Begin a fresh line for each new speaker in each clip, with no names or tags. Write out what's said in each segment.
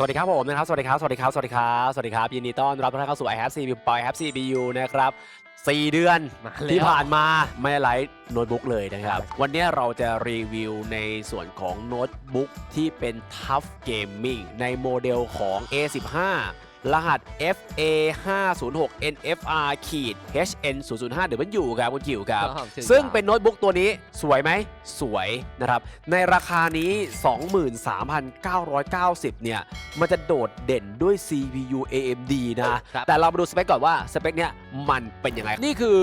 สวัสดีครับผมนะครับ สวัสดีครับ สวัสดีครับ สวัสดีครับ สวัสดีครับ ยินดีต้อนรับทุกท่านเข้าสู่ i have CPU ปอย have CPU นะครับ4เดือน
มาแล้ว
ที่ผ่านมาไม่ไลฟ์โน้ตบุ๊กเลยนะครับ วันนี้เราจะรีวิวในส่วนของโน้ตบุ๊กที่เป็น Tough Gaming ในโมเดลของ A15 รหัส FA 506 NFR ขีด HN 005เดี๋ยวมันอยู่ครับคุณคิวครับ
ครับชื่อยาว
ซึ่งเป็นโน้ตบุ๊กตัวนี้สวยไหม สวยนะครับ ในราคานี้ 23,990 เนี่ย มันจะโดดเด่นด้วย CPU AMD นะ
ครับ
แต่เรามาดูสเปคก่อนว่า สเปคเนี้ยมันเป็นยังไง นี่คือ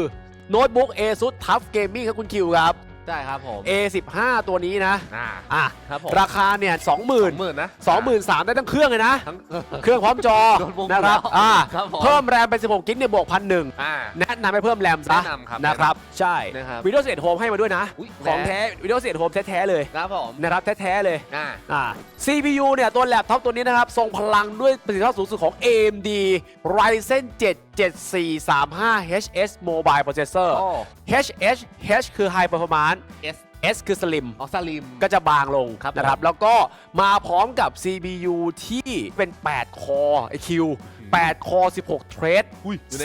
โน้ตบุ๊ก ASUS Tough Gaming ครับคุณคิวครับ
ใช่ครับผม
A15 ตัวนี้นะ
อ่า
อะ
ครับผม
ราคาเนี่ย
ห
20,000
มื่นนะ
23,000ได้ทั้งเครื่องเลยนะ
ทั้ง
เครื่องพร้อมจอ
โน้ตบุ๊ก
นะครับ
แล้ว
อ่า
ครับผม
เพิ่มแรมเป็น 16 กิกเนี่ยบวกพันหนึ่ง
อ่า
แนะนำให้เพิ่มแรมซะ
แนะนำครับ
นะครับ ใช่
นะครับ
วิดีโอเสียโฮมให้มาด้วยนะ
อุ๊ย
ของแท้วิดีโอเสียโฮมแท้ๆเลย
ครับผม
นะครับแท้ๆเลย
อ่า
อ่า CPU เนี่ยตัวแล็ปท็อปตัวนี้นะครับ ทรงพลังด้วยประสิทธิภาพสูงสุดของ AMD Ryzen 7 7435 HS Mobile Processor
โอ้
HS H คือ High Performance
S
S คือ Slim
ออสลิม
ก็จะบางลง
ครับ
นะครับ แล้วก็มาพร้อมกับ CPU ที่เป็น 8 คอ IQ 8 คอ 16 เทรด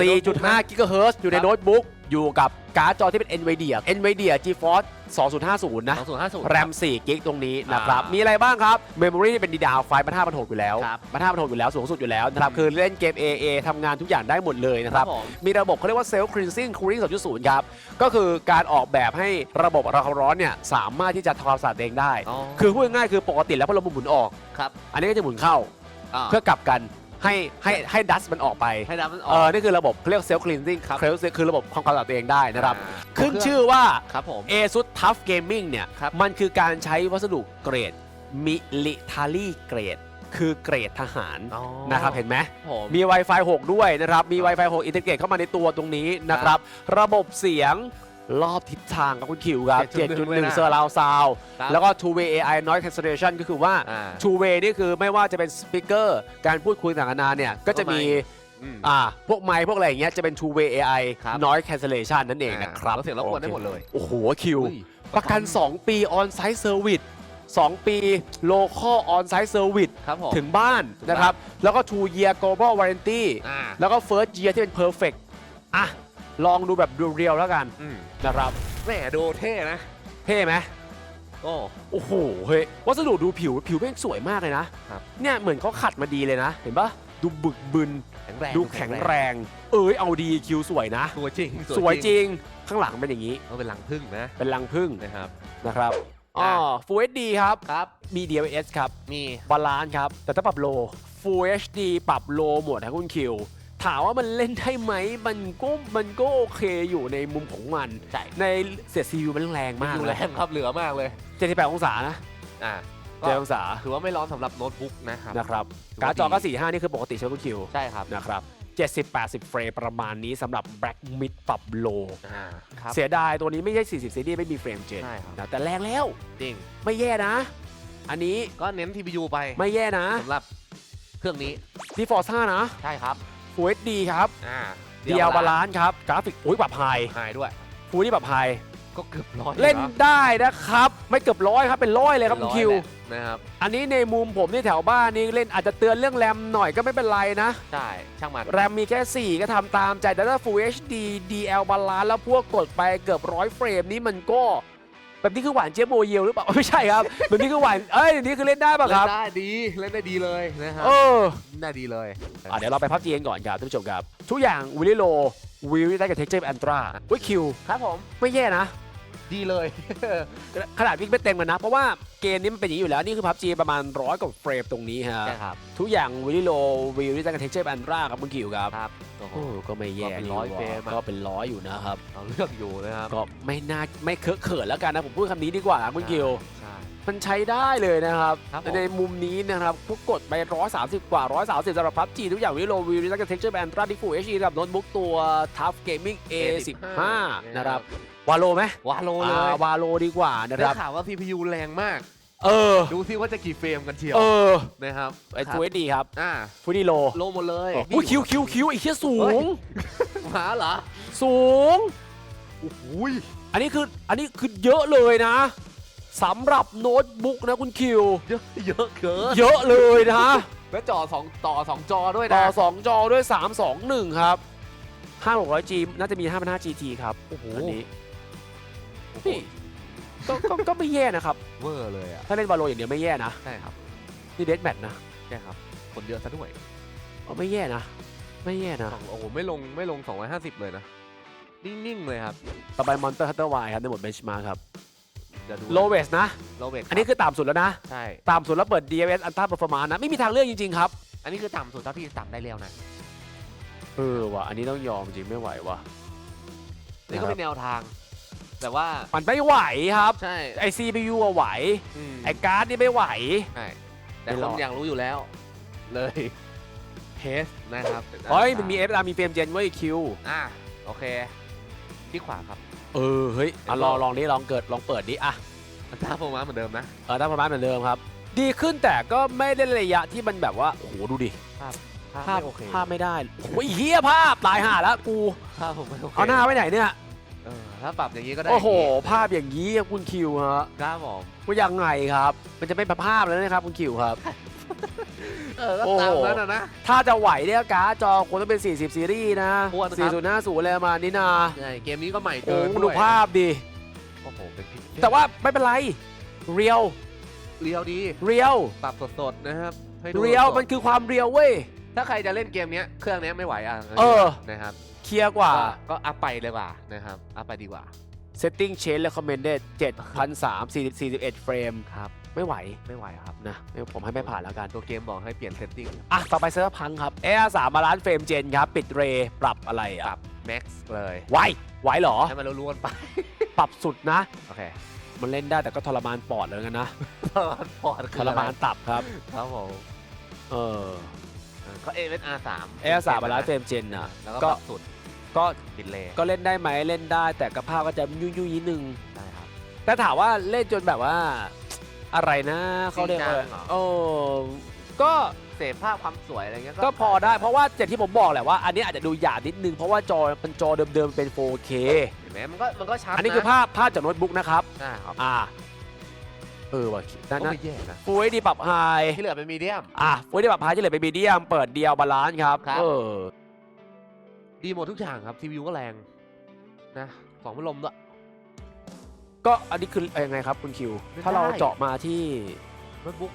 4.5 กิกะเฮิรตซ์อยู่ในโน้ตบุ๊ก อยู่กับการ์ดจอที่เป็น NVIDIA NVIDIA GeForce 2050 นะ
สองศูนย์ห้าศูนย์
แรม 4 กิกตรงนี้นะครับ
อ่ามี
มีอะไรบ้างครับ Memory เป็น DDR5 มัน5,600อยู่แล้ว
ครับ
มัน5,600อยู่แล้ว สูงสุดอยู่แล้วนะครับ คือเล่นเกม AA ทำงานทุกอย่างได้หมดเลยนะครับ
ผม
มีระบบเขาเรียกว่า Self Cleansing Cooling 2.0 ครับ ก็คือการออกแบบให้ระบบระความร้อนเนี่ยสามารถที่จะทำความสะอาดเองได้
อ๋อ
คือพูดง่ายๆคือปกติแล้วพัดลมมันหมุนออก
ครับ
อันนี้ก็จะหมุนเข้าา เพื่อกลับกัน ให้ให้ให้ดัสมันออกไป
ให้น้ำมันอ
เอ
อก
อนี่คือระบบเขาเรียก Self Cleansing
ครับ
คือระบบความความสะอาดตัวเองได้นะครับ
อ่า
ขึ้นชื่อว่า
ครับผม
ASUS Tough Gaming เนี่ย
ครับ
มันคือการใช้วัสดุเกรด military grade คือเกรดทหาร
อ๋อ
นะครับเห็นไหม
ผม
มี Wi-Fi 6 ด้วยนะครับ มี Wi-Fi 6 อินเทอร์เกตเข้ามาในตัวตรงนี้นะครับ ระบบเสียง รอบทิศทางครับคุณคิวครับ
7.1
7.1 Surround Sound
ครับ
แล้วก็ Two Way AI Noise Cancellation ก็คือว่า
อ่า
Two Way นี่คือไม่ว่าจะเป็นสปีกเกอร์การพูดคุยต่างๆนานาเนี่ย ก็จะมี
อืม
อ่าพวกไมค์พวกอะไรอย่างเงี้ยจะเป็น Two Way AI
ครับ
Noise Cancellation นั่นเองนะครับ
ลดเสียงรบกวนได้หมดเลย
โอ้โหคิว
อุ้ย
ประกัน 2 ปี On-Site Service 2 ปี Local On-Site Service
ครับผม
ถึงบ้านนะครับ แล้วก็ Two Year Global Warranty
อ่า
แล้วก็ First Year ที่เป็น Perfect อะ ลองดูแบบดูเรียวแล้วกัน
อืม
นะครับ
แหมดูเท่นะ
เท่ไหม
โอ้
โอ้โหเฮ้ยวัสดุดูผิวผิวแม่งสวยมากเลยนะ
ครับ
เนี่ยเหมือนเขาขัดมาดีเลยนะ เห็นปะดูบึกบึน
แข็งแรง
ดูแข็งแรง เอ้ยเอาดีคิวสวยนะ
สวยจริง
สวยจริงข้างหลังเป็นอย่างนี้
เขาเป็นหลังพึ่งนะ
เป็นรังพึ่ง
นะครับ
นะครับอ๋อ
อะ
Full HD ครับ
ครับ
มี DLS ครับ
มี
บาลานซ์ครับ แต่ถ้าปรับโล Full HD ปรับโลหมดนะคุณคิว ถามว่ามันเล่นได้ไหมมันก็มันก็โอเคอยู่ในมุมของมัน
ใช่
ในเสียด CPU มันแรงมาก
ดู
เล
แร
ย
งครับเหลือมากเลย
78องศานะ
อ่าก็
7องศา
ถือว่าไม่ร้อนสำหรับโน้ตบุ๊กนะครับ
นะครับ
ถือว่า
การ์ดจอก็
ดี
45นี่คือปกติใช่ไหมคุณคิว
ใช่ครับ
นะครับ70-80เฟรมประมาณนี้สำหรับ Black Mid ปรับโล
อ่าครับ
เสียดายตัวนี้ไม่ใช่40ซีรีส์ไม่มีเฟรมเจน
ใช่ครับ
นะแต่แรงแล้ว
จริง
ไม่แย่นะ อันนี้
ก็เน้น TPU ไป
ไม่แย่นะ
สำหรับเครื่องนี้
ดีฟอร์ซ่านะ
ใช่ครับ
Full HD ครับ
อ่า
เดียวบาลานซ์ครับกราฟิกอุ้ยปรับไฮ
หายด้วย
ฟูนี่ปรับไฮ
ก็เกือบร้อย
เล่น
อยู่ะ
ได้นะครับ ไม่เกือบร้อยครับเป็นร้อยเลยครับคุณ
ร้อย
คิว
แหละนะครับ
อันนี้ในมุมผมที่แถวบ้านนี่เล่นอาจจะเตือนเรื่องแรมหน่อยก็ไม่เป็นไรนะ
ใช่ ช่างมัน
แรมมีแค่ 4 ก็ทำตามใจแต่ถ้า Full HD DL บาลานซ์แล้วพวกกดไปเกือบร้อยเฟรมนี้มันก็ แบบนี้คือหวานเจี๊ยบโมเยลหรือเปล่าไม่ใช่ครับแบบนี้คือหวานเอ้ยแบบนี้คือเล่นได้ป่ะครับ
เล่นได้ดีเล่นได้ดีเลยนะครับ
เออ
เล่นได้ดีเลย
อะเดี๋ยวเราไปพับจีกันก่อนครับท่านผู้ชมครับ ทุกอย่างวิลิโลวิลได้กับเท็กเจอร์อันตราวิคิว
ครับผม
ไม่แย่นะ
ดีเลย
ขนาดวิ่งไม่เต็มกันนะ เพราะว่า เกมนี้มันเป็นอย่างนี้อยู่แล้ว นี่คือพับจีประมาณร้อยกว่าเฟรมตรงนี้ฮะ
ใช่ครับ
ทุกอย่างวิลิโลวิลได้กับเท็กเจอร์อันตราครับคุณคิวครับ
ครับโอ้โห
โอ้ก็ไม่แย่
ก็เป็นร้อย
นี่
เฟรมอะ
ก็เป็นร้อยอยู่นะครับ
เอาเรื่องอยู่นะครับ
ก็ไม่น่าไม่เคอะเขินแล้วกันนะผมพูดคำนี้ดีกว่านะคุณกิว
ใช่
มันใช้ได้เลยนะครับ
ครับผม
ในมุมนี้นะครับพวกกดไป 130 กว่า 130สำหรับพับจีทุกอย่างวิโลวิวแล้วก็เท็กเจอร์แบนตราดิฟูเอชดีกับโน้ตบุ๊กตัว Tough Gaming A15 นะครับ วาโลไหม
วาโลเล
อ่าย วาโลดีกว่านะค
ได้
รับ
ข่าวว่า CPU แรงมาก
เออ
ดูซิว่าจะกี่เฟรมกันเชียว
เออ
นะครับ
ไอ้
ครับ
ฟูเอดีครับ
อ่า
ฟูดีโล
โลหมดเลย
อุ้ยคิวคิวคิวไอ้เชี่ยสู
เฮ้
ง
ยหมาเหรอ
สูง
โอ้โห
อันนี้คืออันนี้คือเยอะเลยนะสำหรับโน้ตบุ๊กนะคุณคิว
เยอะเยอะเกิน
เยอะเลยนะ
แล้วจอสองต่อสองจอด้วย
ต่
นะ
อ2จอด้วย3 2 1ครับ 5600G น่าจะมี5 GT ครับ
โอ้โห
อันนี้
โอ้โห
นี่ ก็ก็ก็ไม่แย่นะครับ
เวอร์เลยอะ
ถ้าเล่นวาโลอย่างเดียวไม่แย่นะ
ใช่ครับ
นี่เดสแมทนะ
ใช่ครับ คนเยอะซะด้วย
เอาไม่แย่นะ ไม่แย่นะ
สองโอ้โหไม่ลงไม่ลง 250 เลยนะ นิ่งๆเลยครับ
ต่อไป Monster Hunter Y ครับในหมวด Benchmark ครับ
เดี๋ยวดู
Lowest นะ
โลเวก
อันนี้คือต่ำสุดแล้วนะ
ใช่
ต่ำสุดแล้วเปิด DLS Ultra Performance นะ ไม่มีทางเลือกจริง ๆ ครับ
อันนี้คือต่ำสุดถ้าพี่ต่ำได้เร็วนะ
เออว่ะ อันนี้ต้องยอมจริงไม่ไหวว่ะ
นี่ก็เป็นแนวทาง แต่ว่า
มันไม่ไหวครับ
ใช่
ไอ CPU อะไหว
ม
ไอการ์ดนี่ไม่ไหว
ใช่แต่
ไม่
ค
รอนด
อยากรู้อยู่แล้ว เลยเทสนะครับ
เฮ้ยมันมี FR มีเฟรมเจนไว้คิว
อะโอเคที่ขวาครับ
เออเฮ้ยอะลองลองนี้ลองเกิดลองเปิดดิอะ
อัตราโฟมาเหมือนเดิมนะ
เออถ้าประมาณเหมือนเดิมครับ ดีขึ้นแต่ก็ไม่ได้ระยะที่มันแบบว่าโอ้โหดูดิภาพ
ไม่โอเค
ภาพไม่ได้โอ้ยเฮียภาพตายห่าแล้วกู
ภาพผมไม่โอเค
เอาหน้าไว้ไหนเนี่ย
เออ ถ้าปรับอย่างนี้ก็ได้
โอ้โห
ย่งนี้
ภาพอย่างนี้ครับคุณคิวฮะ
ครับผม
ว่ายังไงครับ มันจะไม่ประภาพแล้วนะครับคุณคิวครับ
เออก็
โอ้โห
ตามนั้นนะนะ
ถ้าจะไหวเนี่ยการ์ดจอควรต้องเป็น 40 ซีรีส์นะ
ควรครับ
4050อะไรประมาณนี้นะ
ใช่เกมนี้ก็ใหม่
โอ้
เกิน
โห
ด้วย
ดูภาพดิ
โอ้โหเป็นพิกเซล
แต่ว่าไม่เป็นไรเรียว
เรียวดี
เรียว
ปรับสดๆนะครับให้ดู
เรียว
สดๆ
มันคือความเรียวเว้ย
ถ้าใครจะเล่นเกมเนี้ยเครื่องเนี้ยไม่ไหวอะ
เออ
นะครับ
เคลียร์กว่า
ก็ก็อัพไปเลยกว่านะครับอัพไปดีกว่า
setting change recommended 7,341เฟรม
ครับ
ไม่ไหว
ไม่ไหวครับ
นะไม่ผมให้ไม่ผ่านแล้วกัน
ตัวเกมบอกให้เปลี่ยนเซตติ้ง
อะ ต่อไปเซิร์ฟพังครับ Air 3มาล้านเฟรมเจนครับ ปิดเรย์ปรับอะไร
ป
อะ
รับแม็กซ์เลย
ไหวไหวเหรอ
ให้มันรู้ๆกันไป
ปรับสุดนะ
โอเค
มันเล่นได้แต่ก็ทรมานปอดเลยกันนะ
ทรมานปอด
ทรมานตับครับ
ครับผม
เออ
เออก็ ASR 3
Air 3มาล้านเฟรมเจนอะ
แล้วก็
ก็
ปรับสุด
ก็
บิดเลย์
ก็เล่นได้ไหมเล่นได้แต่กระภาพก็จะยุ่ยยุ่ยๆนิดนึง
ได้ครับ
แต่ถามว่าเล่นจนแบบว่า อะไรนะเขาเรียกว่า
จริงจังเหรอ
โอ้ก็
เสพภาพความสวยอะไรเงี้ย
ก็พอได้เพราะว่าอย่างที่ผมบอกแหละว่าอันนี้อาจจะดูหยาบนิดนึง เพราะว่าจอเป็นจอเดิมๆเป็น 4K
เห็นไหมมันก็มันก็ชัด
อันนี้คือภาพภาพจากโน้ตบุ๊กนะครับ
ใช่ครับ
อ่า เออว่ะนั่น
ก็
นะ
ไม่แย่นะ
ฟูเอดีปรับไฮ
ที่เหลือเป็นมีเดียม
อะฟูเอดีปรับไฮที่เหลือเป็นมีเดียม เปิดเดียวบาลานซ์ครับ
ครับ
เออ
ดีหมดทุกอย่างครับทีวีก็แรงนะสองพัดลมด้วย
ก็อันนี้คือยังไงครับคุณคิว
ไม่ได้
ถ้าเราเจาะมาที่
โน้ตบุ๊ก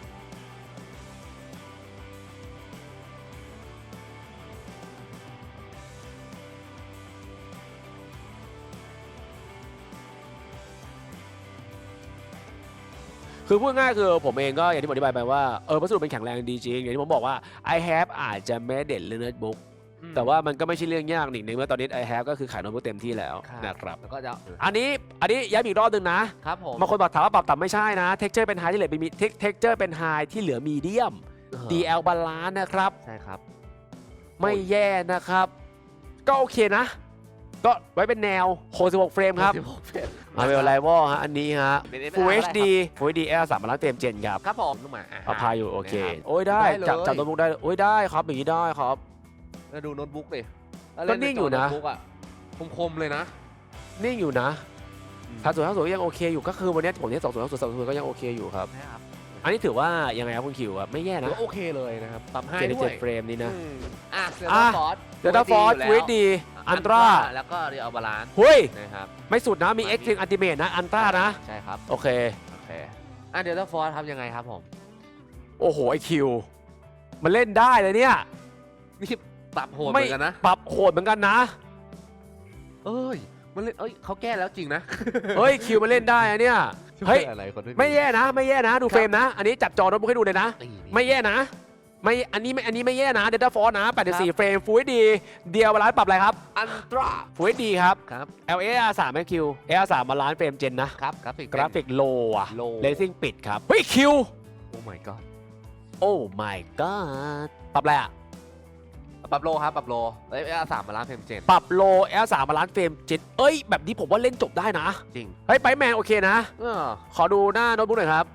คือพูดง่ายคือผมเองก็อย่างที่ผมอธิบายไปว่าเออพัสดุเป็นแข็งแรงดีจริงอย่างที่ผมบอกว่า i have อาจจะไม่เด่นเรื่องโน้ตบุ๊ก
อืม
แต่ว่ามันก็ไม่ใช่เรื่องยากนี่ในเมื่อตอนนี้ i have ก็คือขายโน้ตบุ๊กเต็มที่แล้ว
ครับ
นะครับ
แล้วก็จะ
อันนี้อันนี้ย้ำอีกรอบหนึ่งนะ
ครับผม
บางคนบอกถามว่าปรับต่ำไม่ใช่นะ texture เป็น high ที่เหลือเป็น texture เป็น high ที่เหลือ medium
เออ
DL balance นะครับ
ใช่ครับ
ไม่แย่นะครับ ก็โอเคนะ ก็ไว้เป็นแนว 66 เฟรมครับ
16เฟรม
มาเวลไลวอฮะ อันนี้ฮะ
เป็น SLR
Full
ได้
HD Full HD Air 3ล้านเต็มเจนครับ
ครับผมลูกหมาะ
เอาพายอยู่โอเค
นะครับ
โอ้ยได้
ได้เลย
จับจับโน้ตบุ๊กได้ โอ้ยได้ครับอย่างนี้ได้ครับ
แล้วดูโน้ตบุ๊กดิ
ก็นิ่งอยู่นะ
โน้ตบุ๊กอะคมๆเลยนะ
นิ่งอยู่นะถ้าส่วนถ้าส่วนยังโอเคอยู่ ก็คือวันนี้ผมเนี่ยสองส่วนสองส่วนสองส่วนก็ยังโอเคอยู่ครับ
นะครับ
อันนี้ถือว่ายังไงครับคุณคิวอะไม่แย่
ถือ
นะ
ว่าโอเคเลยนะครับปรับให้
เจน
ด้ว
เจ็
ย
ดเฟรมนี่นะ
อืมอะเซล
อะ
ฟอร์ด
เดลต้าฟอร์ Full HD อันตรา
แล้วก็เรียลบาลานซ์
เฮ้ย
นะครับ
ไม่สุดนะมี X ถึงอันติเมตนะอันตรานะ
ใช่ครับ
โอเค
โอเคอะเดลต้าฟอร์ดทำยังไงครับผม
โอ้โห ไอคิว มันเล่นได้เลยเนี่ย
นี่ปรับโหดเหมือนกันนะ
ปรับโหดเหมือนกันนะ
เอ้ย มันเล่นเอ้ยเขาแก้แล้วจริงนะ
เฮ้ยคิวมันเล่นได้อะเนี่ย เฮ้ย
อะไรคน
ไม่แย่นะ ไม่แย่นะ ดู
ครับ
เฟรมนะ อันนี้จับจอโน้ตบุ๊กให้ดูเลยนะ
นี่
ไม่แย่นะ ไม่ อันนี้ไม่ อันนี้ไม่แย่นะ Data Force นะ84เฟรม Full HD เดียวบาลานซ์ปรับอะไรครับ
อันตรา
Full HD ครับ
ครับ
LAR 3ไหมคิว AR 3บาลานซ์เฟรมเจนนะ
ครับ กราฟิก
กราฟิกโลอะ
low
เลซิ่งปิดครับ เฮ้ยคิว
โอ้ my god
โอ้ my god ปรับอะไรอะ
ปรับโลครับ ปรับโลเอ้ยสามมาล้านเฟรมเจน
ปรับโล L3 บาลานซ์เฟรมเจนเอ้ย แบบนี้ผมว่าเล่นจบได้นะ
จริง
เฮ้ย ไปแมนโอเคนะ
เออ
ขอดูหน้าโน้ตบุ๊กหน่อยครับ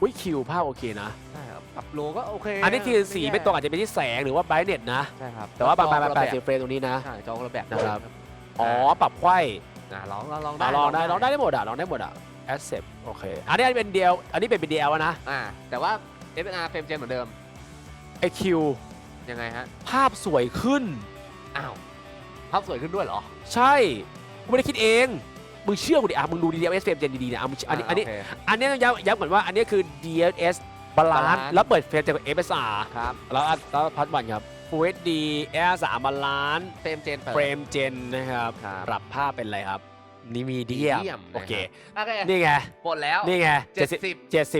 อุ้ยคิวภาพโอเคนะ
ใช่ครับปรับโลก็โอเค
อันนี้คือสี
แย่
ไม่ตรงอาจจะเป็นที่แสงหรือว่าไบรท์เน็ตนะ
ใช่ครับ
แต่ว่าบาง
จ
บา
อง
บาง
ละ
แป
แบ
ดสิบเฟรมตรงนี้นะ
ใช่จอคนละแบบ
นะครับ
เลย
อ๋อ ปรับไขว้
อะลองลองลอง
อะ
ได้
ลองได้ลองได้ได้หมดอะลองได้หมดอะ accept โอเค อันนี้เป็นเดียว อันนี้เป็นเป็นเดียวนะ
อ่า แต่ว่า FNR เฟรมเจนเหมือนเดิม
ไอคิว
ยังไงฮะ
ภาพสวยขึ้น
อ้าว ภาพสวยขึ้นด้วยเหรอ
ใช่กูไม่ได้คิดเองมึงเชื่อกูดิอะมึงดูดีๆ DLS เฟรมเจนดีๆนะอะมึงอันนี้อันนี้
โเค
อันนี้ต้องย้ำย้ำก่อนว่าอันนี้คือ DLS บาลานซ์
Balance
แล้วเปิดเฟรมเจนกับ FSR
ครับ
แล้วอะแล้วพัดบันครับ Full HD R3 บาลานซ์
เฟรมเจนเปิด
เฟรมเจนนะครับ
ครับ
ปรับภาพเป็นอะไรครับ นี่มีเดีย
Medium
โอเค
โอเค
นี่ไง
ปลดแล้ว
นี่ไง
เจ็ด
70
สิบ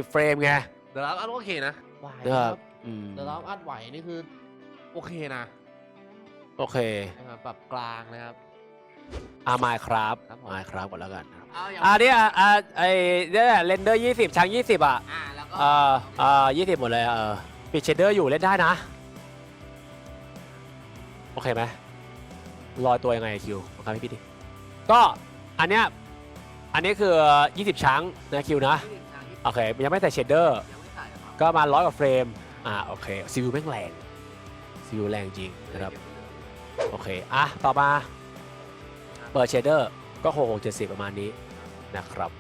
70เฟรมไง
เดี๋ยวเราอันโอเคนะไหว
เอ
ค
อ
รับ
อืม
เดี๋ยวเราอัดไหวนี่คือ โอเคนะ
โอเค
นะครับปรับกลางนะครับ
อ่ามาครับ
ครับผม
มาครับก่อนแล้วกัน
เอาอย่าง
อ่าเนี่ยอ่าไอเนี่ยเรนเดอร์20ช้าง20 อะ
อ่าแล้วก็
เอ่อเอ่อยี่สิบหมดเลยเออปิดเชดเดอร์อยู่เล่นได้นะ โอเคไหมลอยตัวยังไงคิวโอเคพี่พี่ดิ ก็อันเนี้ยอันนี้คือ 20 ช้างนะคิวนะ โอเคยังไม่ใส่เชดเดอร์
ยังไม่ใส่หรอครับ
ก็มาร้อยกว่าเฟรม อ่าโอเคซีวิวแม่งแรงซีวิวแรงจริงนะครับ โอเค อะ ต่อมา เปิดเชดเดอร์ ก็คง70 ประมาณนี้นะครับ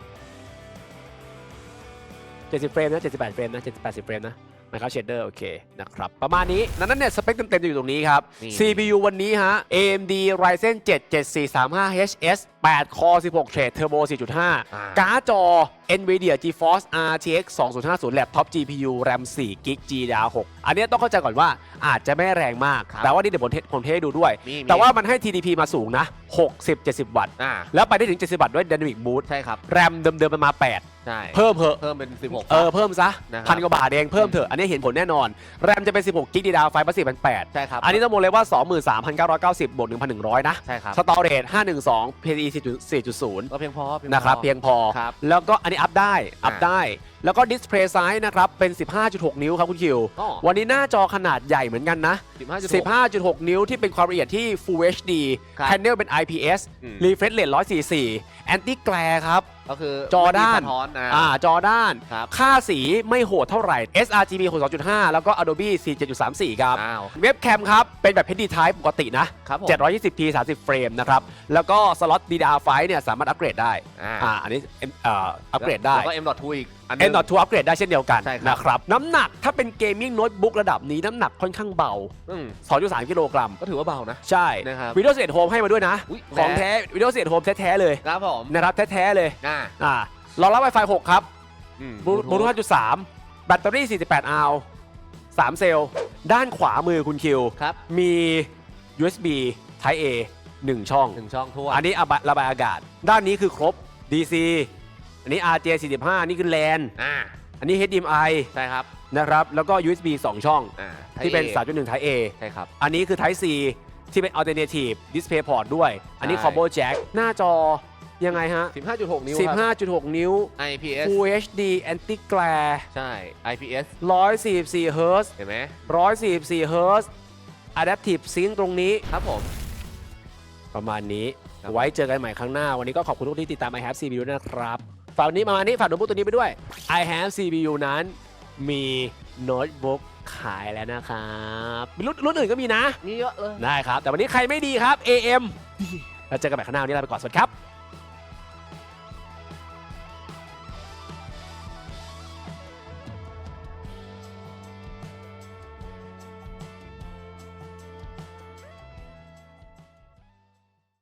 70 เฟรมนะ 78 เฟรมนะ 70 80 เฟรมนะนะครับเชดเดอร์โอเคนะครับ ประมาณนี้นั้นเนี่ย สเปคเต็มๆจะอยู่ตรงนี้ครับ
นี่
CPU วันนี้ฮะ AMD Ryzen 7 7435 HS 8 Core 16 Thread Turbo 4.5
อ่า
การ์ดจอ NVIDIA GeForce RTX 2050 Laptop GPU RAM 4 g b GDDR6 อันเนี้ยต้องเข้าใจก่อนว่าอาจจะไม่แรงมาก
ครับ
แต่ว่านี่เดี๋ยวผมเทสผมเทสให้ดูด้วย
มีมี
แต่ว่ามันให้ TDP มาสูงนะ 60-70 วัตต์
อ่า
แล้วไปได้ถึง 70 วัตต์ด้วย Dynamic Boost
ใช่ครับ
RAM เดิมๆมันมา 8
ใช่
เพิ่มเหอะ
เพิ่มเป็น 16
เออ เพิ่มซะ
นะครับ
พันกว่าบาทเองเพิ่มเถอะ อันนี้เห็นผลแน่นอน RAM จะเป็น 16 g b DDR5 มา4,800
ใช่ครับ
อันนี้ต้องบอกเลยว่า 23,990 บวก 1,100 นะ
ใช่ครับ
สตอเรจ512 PCIe 4.0
ก็เพียงพอเพียงพอ
นะครับ เพียงพอ
ครับ
แล้วก็อันนี้อัพได้ อัพ
อ่า
ได้ แล้วก็ดิสเพลย์ไซส์นะครับ เป็น 15.6 นิ้วครับคุณคิว
ก็
วันนี้หน้าจอขนาดใหญ่เหมือนกันนะ
15.6
15.6 นิ้วที่เป็นความละเอียดที่ Full HD
ครับ
แพนเนลเป็น IPS
อืม
Refresh Rate 144 Anti Glare ครับ
ก็คือ
จอด้าน
ไม่มีสะท้อนนะ
อ่า จอด้าน
ครับ
ค่าสีไม่โหดเท่าไหร่ sRGB 62.5 แล้วก็ Adobe 47.34 ครับ
อ้าว
เว็บแคมครับ เป็นแบบ HD Type ปกตินะ
ครับผม
720p 30 เฟรมนะครับ แล้วก็สล็อต DDR5 เนี่ยสามารถอัปเกรดได้
อ่า
อ่าอันนี้เอ็มเอ่ออัปเกรดได้
แล้วก็ M.2 อีกอันห
เอ็
นึ
น
ง
ดอททูอัปเกรดได้เช่นเดียวกัน
ใช่ครับ
นะครับ น้ำหนักถ้าเป็นเกมมิ่งโน้ตบุ๊กระดับนี้น้ำหนักค่อนข้างเบา
อืม
2.3กิโลกรัม
ก็ถือว่าเบานะ
ใช่
นะครับ
วิดีโอเสียโฮมให้มาด้วยนะ
อุ๊ย
ของ
แท้
แท้วิดีโอเสียโฮมแท้ๆเลย
ครับผม
นะครับแท้ๆเลย
อ่า
อ่ารองรับ Wi-Fi 6 ครับ
อืม
บลูทูธ5.3 แบตเตอรี่ 48อัล 3 เซลล์ ด้านขวามือคุณคิว
ครับ
มี USB Type A 1 ช่อง
หนึ่งช่องทั่ว
อันนี้ระบายระบายอากาศ ด้านนี้คือครบ DC อันนี้ RJ 45นี่คือ LAN
อ่า
อันนี้ HDMI
ใช่ครับ
นะครับ แล้วก็ USB 2 ช่อง
อ่า
ที่เป็น
Type A
3.1 Type A
ใช่ครับ
อันนี้คือ Type C ที่เป็น Alternative Display Port ด้วย อันนี้
ใช่
Combo Jack หน้าจอ ยังไงฮะ
15.6 นิ้วครับ
15.6 นิ้ว
IPS
Full HD Anti Glare
ใช่ IPS
144 Hz
เห็นไหม
144 Hz Adaptive Sync ตรงนี้
ครับผม
ประมาณนี้
ครับ
ไว้เจอกันใหม่ครั้งหน้า วันนี้ก็ขอบคุณทุกที่ติดตาม i have CPU ด้วยนะครับ ฝากวันนี้ประมาณนี้ ฝากโน้ตบุ๊กตัวนี้ไปด้วย i have CPU นั้นมีโน้ตบุ๊กขายแล้วนะครับมีรุ่นรุ่นอื่นก็มีนะ
มีเยอะเลย
ได้ครับ แต่วันนี้ใครไม่ดีครับ AM แล้วเจอกันใหม่ข้างหน้าวันนี้ลาไปก่อนสวัสดีครับ